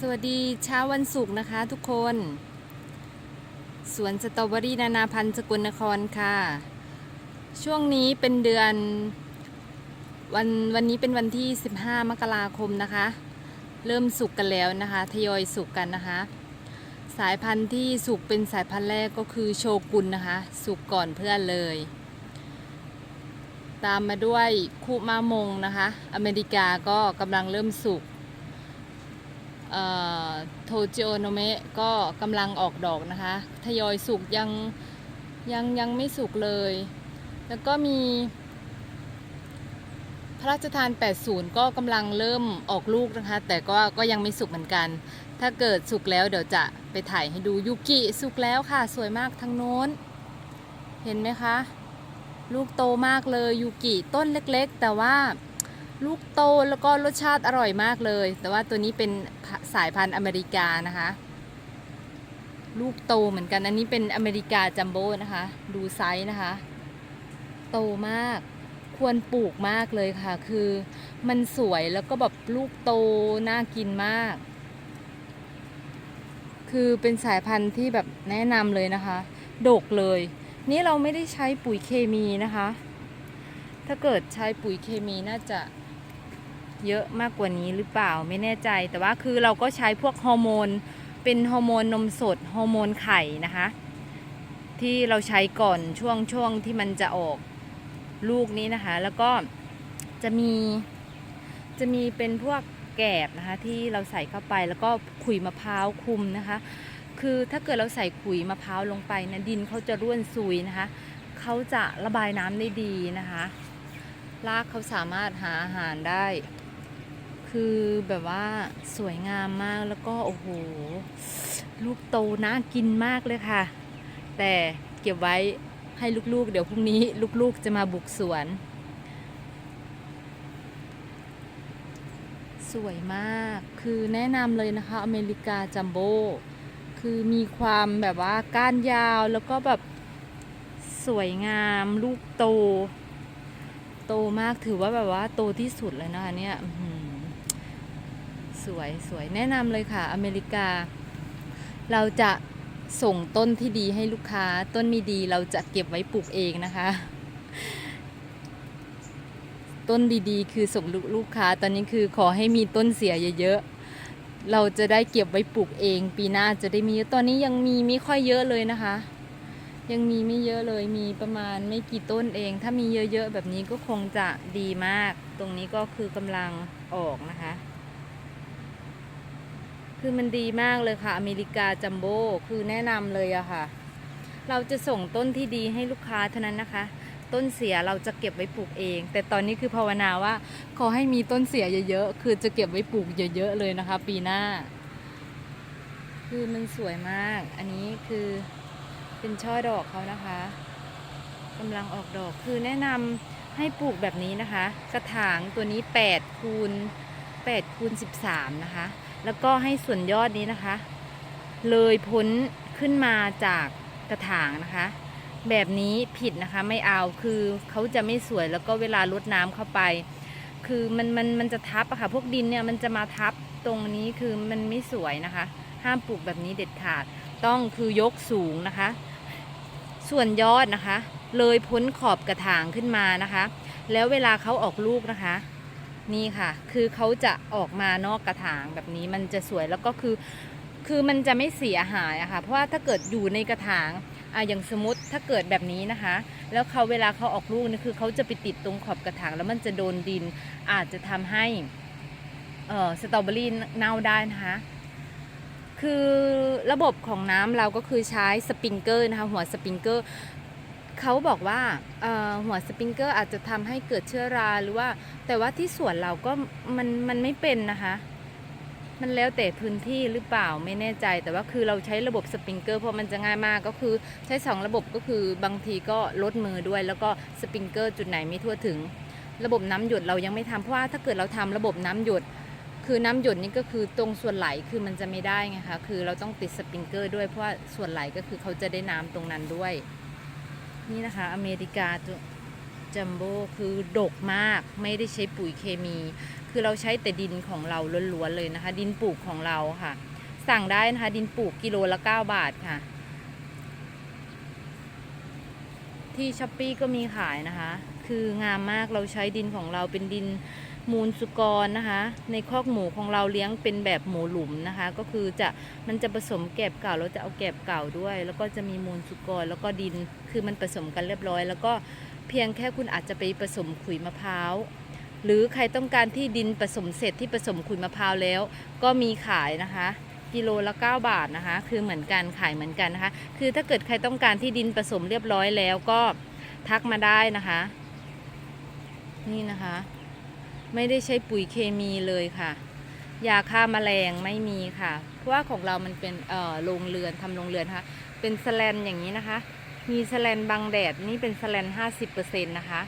สวัสดีเช้าวันศุกร์นะคะทุกคน สวนสตรอเบอรี่นานาพันธุ์สกลนครค่ะ ช่วงนี้เป็นเดือนวันวันนี้เป็นวันที่ 15 มกราคมนะคะ เริ่มสุกกันแล้วนะคะ ทยอยสุกกันนะคะ สายพันธุ์ที่สุกเป็นสายพันธุ์แรกก็คือโชกุนนะคะ สุกก่อนเพื่อนเลย ตามมาด้วยคุมามงนะคะ อเมริกาก็กำลังเริ่มสุก โทจิโอโนเมะก็กำลังออกดอกนะคะ ทยอยสุกยังยังยังไม่สุกเลย แล้วก็มี พระราชทาน 80 ก็กำลังเริ่มออกลูกนะคะ แต่ก็ก็ยังไม่สุกเหมือนกัน ถ้าเกิดสุกแล้วเดี๋ยวจะไปถ่ายให้ดูยุกิสุกแล้วค่ะ สวยมากทางโน้น เห็นไหมคะ ลูกโตมากเลยยูกิต้นเล็กๆ แต่ว่า ลูกโตแล้วก็รสชาติอร่อยมากเลย แต่ว่าตัวนี้เป็นสายพันธุ์อเมริกานะคะ ลูกโตเหมือนกัน อันนี้เป็นอเมริกาจัมโบ้นะคะ ดูไซส์นะคะ โตมากควรปลูกมากเลยค่ะ คือมันสวยแล้วก็แบบลูกโตน่ากินมาก คือเป็นสายพันธุ์ที่แบบแนะนำเลยนะคะ โดกเลย นี่เราไม่ได้ใช้ปุ๋ยเคมีนะคะ ถ้าเกิดใช้ปุ๋ยเคมีน่าจะ เยอะมากกว่านี้หรือเปล่าไม่แน่ใจ แต่ว่าคือเราก็ใช้พวกฮอร์โมน เป็นฮอร์โมนนมสดฮอร์โมนไข่นะคะ ที่เราใช้ก่อนช่วงช่วงที่มันจะออกลูกนี้นะคะ แล้วก็จะมีจะมีเป็นพวกแกบนะคะที่เราใส่เข้าไปแล้วก็ขุยมะพร้าวคุมนะคะ คือถ้าเกิดเราใส่ขุยมะพร้าวลงไปนะดินเขาจะร่วนซุยนะคะเขาจะระบายน้ำได้ดีนะคะรากเขาสามารถหาอาหารได้ คือแบบว่าสวยงามมากแล้วก็โอ้โห ลูกโตน่ากินมากเลยค่ะ แต่เก็บไว้ให้ลูกๆ เดี๋ยวพรุ่งนี้ลูกๆจะมาบุกสวน สวยมากคือแนะนำเลยนะคะ อเมริกาจัมโบ้คือมีความแบบว่าก้านยาวแล้วก็แบบสวยงามลูกโต โตมากถือว่าแบบว่าโตที่สุดเลยนะคะเนี่ย สวยสวยแนะนำเลยค่ะ อเมริกา เราจะส่งต้นที่ดีให้ลูกค้า ต้นไม่ดีเราจะเก็บไว้ปลูกเองนะคะ ต้นดีๆ คือส่งลูกลูกค้า ตอนนี้คือขอให้มีต้นเสียเยอะๆ เราจะได้เก็บไว้ปลูกเอง ปีหน้าจะได้มี ตอนนี้ยังมีไม่ค่อยเยอะเลยนะคะ ยังมีไม่เยอะเลย มีประมาณไม่กี่ต้นเอง ถ้ามีเยอะๆแบบนี้ก็คงจะดีมาก ตรงนี้ก็คือกำลังออกนะคะ คือมันดีมากเลยค่ะ อเมริกาจัมโบ้คือแนะนำเลยอะค่ะ เราจะส่งต้นที่ดีให้ลูกค้าเท่านั้นนะคะ ต้นเสียเราจะเก็บไว้ปลูกเอง แต่ตอนนี้คือภาวนาว่า ขอให้มีต้นเสียเยอะๆ คือจะเก็บไว้ปลูกเยอะๆเลยนะคะ ปีหน้า คือมันสวยมาก อันนี้คือเป็นช่อดอกเขานะคะกำลังออกดอกคือแนะนำให้ปลูกแบบนี้นะคะ กระถางตัวนี้8คูณ8คูณ13 นะคะ แล้วก็ให้ส่วนยอดนี้นะคะ เลยพ้นขึ้นมาจากกระถางนะคะ แบบนี้ผิดนะคะไม่เอาคือเขาจะไม่สวยแล้วก็เวลารดน้ำเข้าไป คือมันมันมันจะทับอะค่ะพวกดินเนี่ยมันจะมาทับตรงนี้คือมันไม่สวยนะคะ ห้ามปลูกแบบนี้เด็ดขาดต้องคือยกสูงนะคะ ส่วนยอดนะคะ เลยพ้นขอบกระถางขึ้นมานะคะ แล้วเวลาเขาออกลูกนะคะ นี่ค่ะ คือเขาจะออกมานอกกระถางแบบนี้มันจะสวยแล้วก็คือคือมันจะไม่เสียหายอะค่ะ เพราะว่าถ้าเกิดอยู่ในกระถางอะอย่างสมมติถ้าเกิดแบบนี้นะคะ แล้วเขาเวลาเขาออกลูกนี่คือเขาจะไปติดตรงขอบกระถางแล้วมันจะโดนดิน อาจจะทำให้เอ่อสตรอเบอรี่เน่าได้นะคะ คือระบบของน้ำเราก็คือใช้สปริงเกอร์นะคะ หัวสปริงเกอร์ เขาบอกว่าหัวสปริงเกอร์อาจจะทำให้เกิดเชื้อราหรือว่า แต่ว่าที่สวนเราก็มันมันไม่เป็นนะคะ มันแล้วแต่พื้นที่หรือเปล่าไม่แน่ใจ แต่ว่าคือเราใช้ระบบสปริงเกอร์เพราะมันจะง่ายมากก็คือใช้สองระบบก็คือบางทีก็ลดมือด้วย แล้วก็สปริงเกอร์จุดไหนไม่ทั่วถึง ระบบน้ำหยดเรายังไม่ทำเพราะว่าถ้าเกิดเราทำระบบน้ำหยดคือน้ำหยดนี่ก็คือตรงส่วนไหลคือมันจะไม่ได้ไงคะ คือเราต้องติดสปริงเกอร์ด้วยเพราะว่าส่วนไหลก็คือเขาจะได้น้ำตรงนั้นด้วย นี่นะคะ อเมริกาจ,จัมโบ้คือดกมากไม่ได้ใช้ปุ๋ยเคมี คือเราใช้แต่ดินของเราล้วนๆเลยนะคะ ดินปลูกของเราค่ะ สั่งได้นะคะ ดินปลูกกิโลละ 9 บาทค่ะ ที่ช้อปปีก็มีขายนะคะ คืองามมากเราใช้ดินของเราเป็นดิน มูลสุกรนะคะ ในคอกหมูของเราเลี้ยงเป็นแบบหมูหลุมนะคะ ก็คือจะมันจะผสมแกบเก่าเราจะเอาแกบเก่าด้วย แล้วก็จะมีมูลสุกรแล้วก็ดินคือมันผสมกันเรียบร้อย แล้วก็เพียงแค่คุณอาจจะไปผสมขุยมะพร้าวหรือใครต้องการที่ดินผสมเสร็จที่ผสมขุยมะพร้าวแล้ว ก็มีขายนะคะกิโลละ 9 บาทนะคะ คือเหมือนกันขายเหมือนกันนะคะ คือถ้าเกิดใครต้องการที่ดินผสมเรียบร้อยแล้วก็ทักมาได้นะคะ นี่นะคะ ไม่ได้ใช้ปุ๋ยเคมีเลยค่ะ ยาฆ่าแมลงไม่มีค่ะ เพราะว่าของเรามันเป็นเอ่อโรงเรือนทำโรงเรือนนะคะเป็นสแลนอย่างนี้นะคะ มีสแลนบังแดดนี่เป็นสแลน50%นะคะ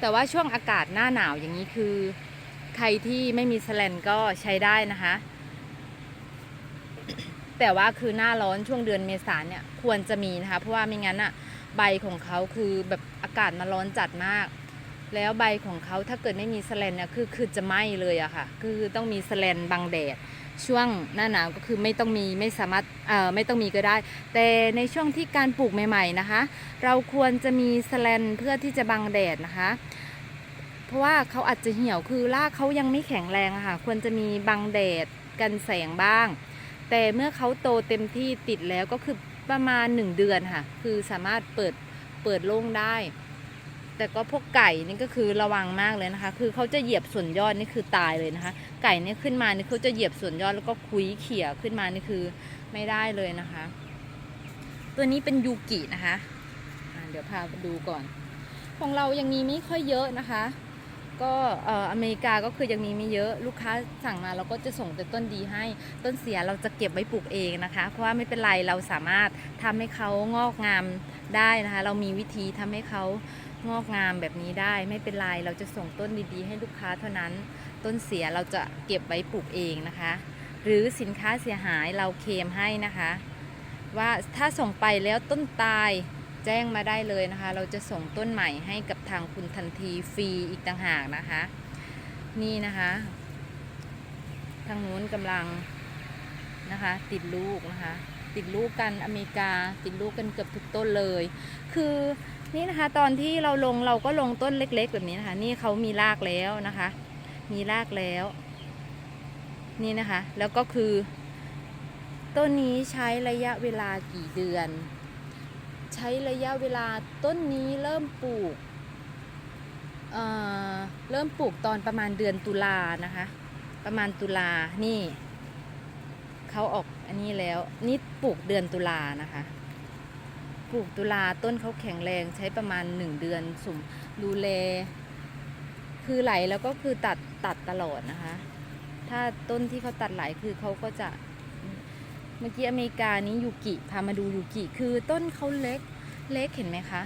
แต่ว่าช่วงอากาศหน้าหนาวอย่างนี้คือ ใครที่ไม่มีสแลนก็ใช้ได้นะคะ แต่ว่าคือหน้าร้อนช่วงเดือนเมษาเนี่ยควรจะมีนะคะ เพราะว่าไม่งั้นอะใบของเขาคือแบบอากาศมาร้อนจัดมาก แล้วใบของเขาถ้าเกิดไม่มีสแลนเนี่ยคือคือจะไหม้เลยอะค่ะ คือต้องมีสแลนบังแดด ช่วงหน้าหนาวก็คือไม่ต้องมีไม่สามารถเอ่อไม่ต้องมีก็ได้ แต่ในช่วงที่การปลูกใหม่ๆนะคะ เราควรจะมีสแลนเพื่อที่จะบังแดดนะคะ เพราะว่าเขาอาจจะเหี่ยวคือรากเขายังไม่แข็งแรงอะค่ะ ควรจะมีบังแดดกันแสงบ้าง แต่เมื่อเขาโตเต็มที่ติดแล้วก็คือประมาณ 1 เดือนค่ะ คือสามารถเปิดเปิดโล่งได้ แต่ก็พวกไก่นี่ก็คือระวังมากเลยนะคะ คือเขาจะเหยียบส่วนยอดนี่คือตายเลยนะคะ ไก่นี่ขึ้นมานี่เขาจะเหยียบส่วนยอดแล้วก็คุยเขี่ยขึ้นมานี่คือไม่ได้เลยนะคะ ตัวนี้เป็นยูกินะคะเดี๋ยวพาดูก่อน ของเรายังมีไม่ค่อยเยอะนะคะ ก็เอ่อเมริกาก็คือยังมีไม่เยอะลูกค้าสั่งมาเราก็จะส่งแต่ต้นดีให้ ต้นเสียเราจะเก็บไว้ปลูกเองนะคะ เพราะว่าไม่เป็นไรเราสามารถทำให้เขางอกงามได้นะคะ เรามีวิธีทำให้เขา งอกงามแบบนี้ได้ไม่เป็นไรเราจะส่งต้นดีๆ ให้ลูกค้าเท่านั้น ต้นเสียเราจะเก็บไว้ปลูกเองนะคะ หรือสินค้าเสียหายเราเคลมให้นะคะ ว่าถ้าส่งไปแล้วต้นตายแจ้งมาได้เลยนะคะ เราจะส่งต้นใหม่ให้กับทางคุณทันทีฟรีอีกต่างหากนะคะ นี่นะคะ ทางนู้นกำลังนะคะ ติดลูกนะคะ ติดลูกกันอเมริกา ติดลูกกันเกือบทุกต้นเลย คือนี่นะคะตอนที่เราลงเราก็ลงต้นเล็ก ๆ แบบนี้นะคะ นี่เขามีรากแล้วนะคะ มีรากแล้ว นี่นะคะ แล้วก็คือ ต้นนี้ใช้ระยะเวลากี่เดือน ใช้ระยะเวลาต้นนี้เริ่มปลูกเอ่อเริ่มปลูกตอนประมาณเดือนตุลานะคะ ประมาณตุลานี่ เขาออกอันนี้แล้ว นี่ปลูกเดือนตุลานะคะ ปลูกตุลาต้นเขาแข็งแรงใช้ประมาณหนึ่งเดือนสุ่มดูแล คือไหลแล้วก็คือตัดตัดตลอดนะคะ ถ้าต้นที่เขาตัดไหลคือเขาก็จะเมื่อกี้อเมริกานี้ยูกิพามาดูยูกิคือต้นเขาเล็กเล็กเห็นไหมคะ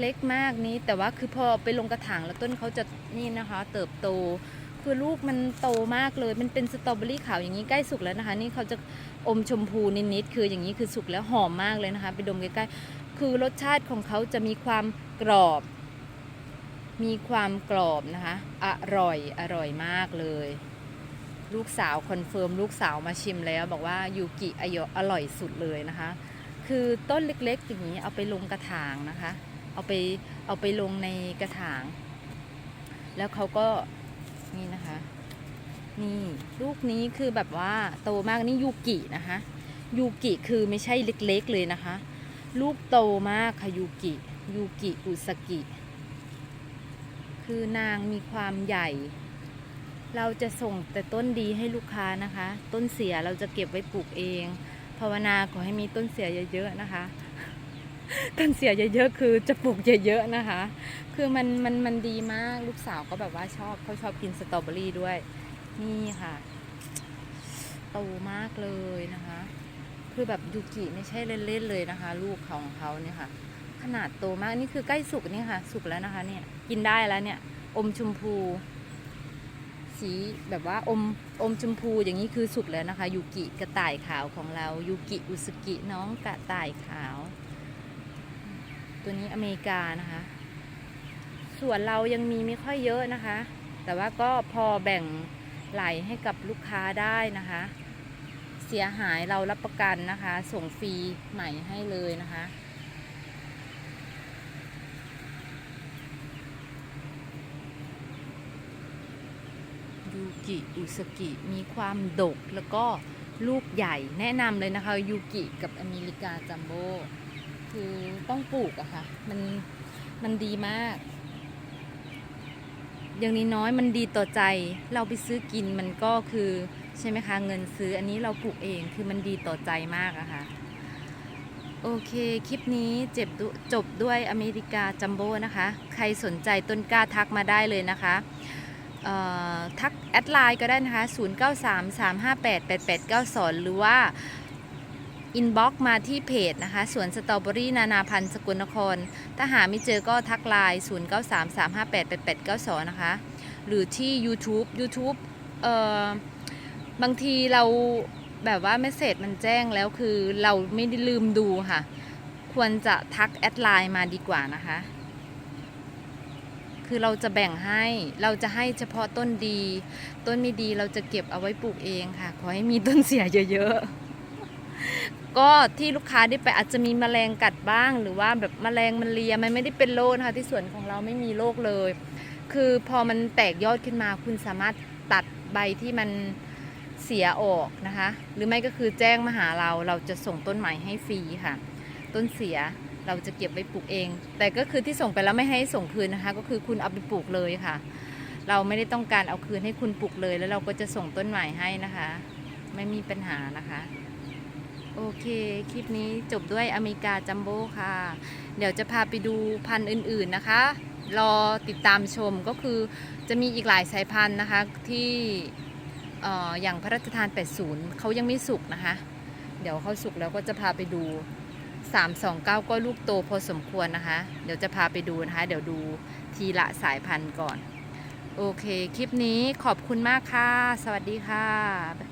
เล็กมากนี้แต่ว่าคือพอไปลงกระถางแล้วต้นเขาจะนี่นะคะ เติบโต คือลูกมันโตมากเลย มันเป็นสตรอเบอรี่ขาวอย่างนี้ใกล้สุกแล้วนะคะ นี่เขาจะอมชมพูนิดๆคืออย่างนี้คือสุกแล้วหอมมากเลยนะคะ ไปดมใกล้ๆคือรสชาติของเขาจะมีความกรอบ มีความกรอบนะคะ อร่อยอร่อยมากเลย ลูกสาวคอนเฟิร์มลูกสาวมาชิมแล้ว บอกว่ายูกิอยอร่อยสุดเลยนะคะ คือต้นเล็กๆอย่างนี้เอาไปลงกระถางนะคะ เอาไปเอาไปลงในกระถาง แล้วเขาก็ นี่นะคะ นี่ลูกนี้คือแบบว่าโตมากนี่ยูกินะคะยูกิคือไม่ใช่เล็กๆเลยนะคะ ลูกโตมากค่ะยูกิยูกิอุสกิ คือนางมีความใหญ่ เราจะส่งแต่ต้นดีให้ลูกค้านะคะ ต้นเสียเราจะเก็บไว้ปลูกเอง ภาวนาขอให้มีต้นเสียเยอะๆนะคะ ต้นเสียเยอะๆคือจะปลูกเยอะๆนะคะ คือมันมันมันดีมากลูกสาวก็แบบว่าชอบเขาชอบกินสตรอเบอรี่ด้วย นี่ค่ะโตมากเลยนะคะ คือแบบยูกิไม่ใช่เล่นๆเลยนะคะ ลูกของเขาเนี่ยค่ะ ขนาดโตมากนี่คือใกล้สุกนี่ค่ะ สุกแล้วนะคะ เนี่ยกินได้แล้วเนี่ย อมชมพู สีแบบว่าอมอมชมพูอย่างนี้คือสุกแล้วนะคะยูกิกระต่ายขาวของเรายูกิอุสกิน้องกระต่ายขาว ตัวนี้อเมริกานะคะ ส่วนเรายังมีไม่ค่อยเยอะนะคะ แต่ว่าก็พอแบ่งไหลให้กับลูกค้าได้นะคะ เสียหายเรารับประกันนะคะ ส่งฟรีใหม่ให้เลยนะคะยูกิอุสกิมีความดกแล้วก็ลูกใหญ่แนะนำเลยนะคะยูกิกับอเมริกาจัมโบ้ คือต้องปลูกอะค่ะ มันมันดีมาก อย่างนี้น้อยมันดีต่อใจ เราไปซื้อกินมันก็คือใช่ไหมคะเงินซื้ออันนี้เราปลูกเองคือมันดีต่อใจมากอะค่ะ โอเค คลิปนี้เจ็บดุจบด้วยอเมริกาจัมโบ้นะคะ ใครสนใจต้นกล้าทักมาได้เลยนะคะทักแอดไลน์ก็ได้นะคะ 0933588892 หรือว่า อินบ็อกมาที่เพจนะคะสวนสตรอเบอรี่นานาพันธ์สกุลนคร ถ้าหาไม่เจอก็ทักไลน์ 0933588892 นะคะ หรือที่ YouTube YouTube เอ่อบางทีเราแบบว่าเมสเซจมันแจ้งแล้วคือเราไม่ได้ลืมดูค่ะ ควรจะทักแอดไลน์มาดีกว่านะคะ คือเราจะแบ่งให้เราจะให้เฉพาะต้นดี ต้นไม่ดีเราจะเก็บเอาไว้ปลูกเองค่ะ ขอให้มีต้นเสียเยอะๆ ก็ที่ลูกค้าได้ไปอาจจะมีแมลงกัดบ้าง หรือว่าแบบแมลงมันเลียมันไม่ได้เป็นโรคนะคะที่สวนของเราไม่มีโรคเลย คือพอมันแตกยอดขึ้นมา คุณสามารถตัดใบที่มันเสียออกนะคะ หรือไม่ก็คือแจ้งมาหาเราเราจะส่งต้นใหม่ให้ฟรีค่ะ ต้นเสียเราจะเก็บไว้ปลูกเอง แต่ก็คือที่ส่งไปแล้วไม่ให้ส่งคืนนะคะ ก็คือคุณเอาไปปลูกเลยค่ะ เราไม่ได้ต้องการเอาคืนให้คุณปลูกเลย แล้วเราก็จะส่งต้นใหม่ให้นะคะ ไม่มีปัญหานะคะ โอเค คลิปนี้จบด้วยอเมริกาจัมโบ้ค่ะ เดี๋ยวจะพาไปดูพันธุ์อื่นๆนะคะ รอติดตามชมก็คือจะมีอีกหลายสายพันธุ์นะคะที่เอ่ออย่างพระราชทาน 80 เขายังไม่สุกนะคะ เดี๋ยวเขาสุกแล้วก็จะพาไปดู 329 ก็ลูกโตพอสมควรนะคะ เดี๋ยวจะพาไปดูนะคะ เดี๋ยวดูทีละสายพันธุ์ก่อน โอเค คลิปนี้ขอบคุณมากค่ะ สวัสดีค่ะ